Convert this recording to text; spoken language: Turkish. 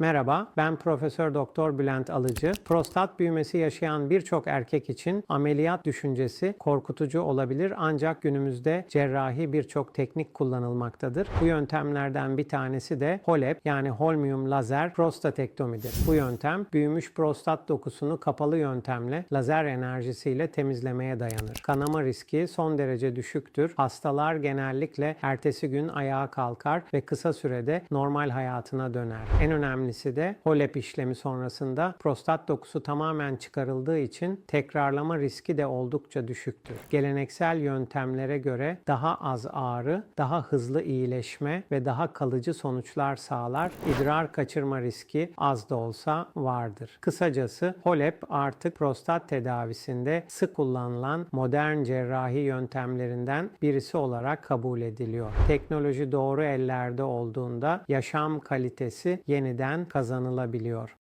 Merhaba, ben Profesör Doktor Bülent Alıcı. Prostat büyümesi yaşayan birçok erkek için ameliyat düşüncesi korkutucu olabilir ancak günümüzde cerrahi birçok teknik kullanılmaktadır. Bu yöntemlerden bir tanesi de HOLEP yani holmium lazer prostatektomidir. Bu yöntem büyümüş prostat dokusunu kapalı yöntemle lazer enerjisiyle temizlemeye dayanır. Kanama riski son derece düşüktür. Hastalar genellikle ertesi gün ayağa kalkar ve kısa sürede normal hayatına döner. En önemlisi de HOLEP işlemi sonrasında prostat dokusu tamamen çıkarıldığı için tekrarlama riski de oldukça düşüktür. Geleneksel yöntemlere göre daha az ağrı, daha hızlı iyileşme ve daha kalıcı sonuçlar sağlar. İdrar kaçırma riski az da olsa vardır. Kısacası HOLEP artık prostat tedavisinde sık kullanılan modern cerrahi yöntemlerinden birisi olarak kabul ediliyor. Teknoloji doğru ellerde olduğunda yaşam kalitesi yeniden kazanılabiliyor.